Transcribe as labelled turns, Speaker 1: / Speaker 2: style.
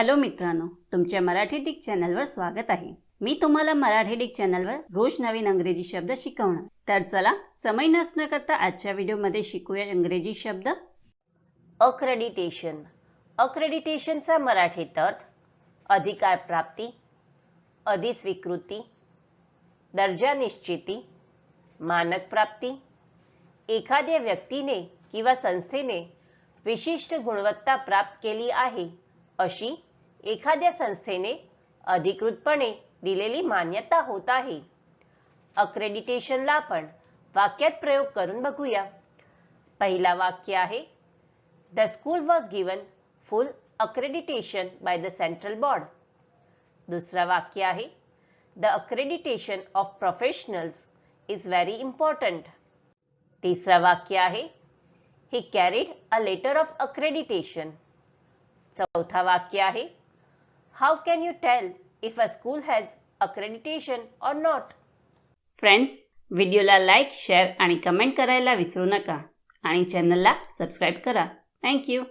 Speaker 1: Hello मित्रांनो तुमच्या Marathi Dick चॅनलवर स्वागत आहे. मी तुम्हाला मराठी डिक चॅनलवर रोज नवीन अंग्रेजी शब्द शिकवणार. तर चला समय नसणं करता आजच्या व्हिडिओमध्ये शिकूया इंग्रजी शब्द.
Speaker 2: अक्रेडिटेशन. अक्रेडिटेशनचा मराठीत अर्थ अधिकार प्राप्ती अधिस्वीकृती दर्जा निश्चिती मानक प्राप्ती. एखाद्या व्यक्तीने किंवा संस्थेने विशिष्ट गुणवत्ता प्राप्त केली आहे अशी एखाद्या संस्थेने अधिकृतपणे दिलेली मान्यता होत आहे अक्रेडिटेशनला आपण वाक्यात प्रयोग करून बघूया पहिला वाक्य आहे the school was given full accreditation by the central board दुसरं वाक्य आहे the accreditation of professionals is very important तिसरं वाक्य आहे he carried a letter of accreditation चौथा वाक्य आहे How can you tell if a school has accreditation or not?
Speaker 1: Friends व्हिडिओला लाईक शेअर आणि कमेंट करायला विसरू नका. आणि चॅनलला सबस्क्राईब करा. थँक्यू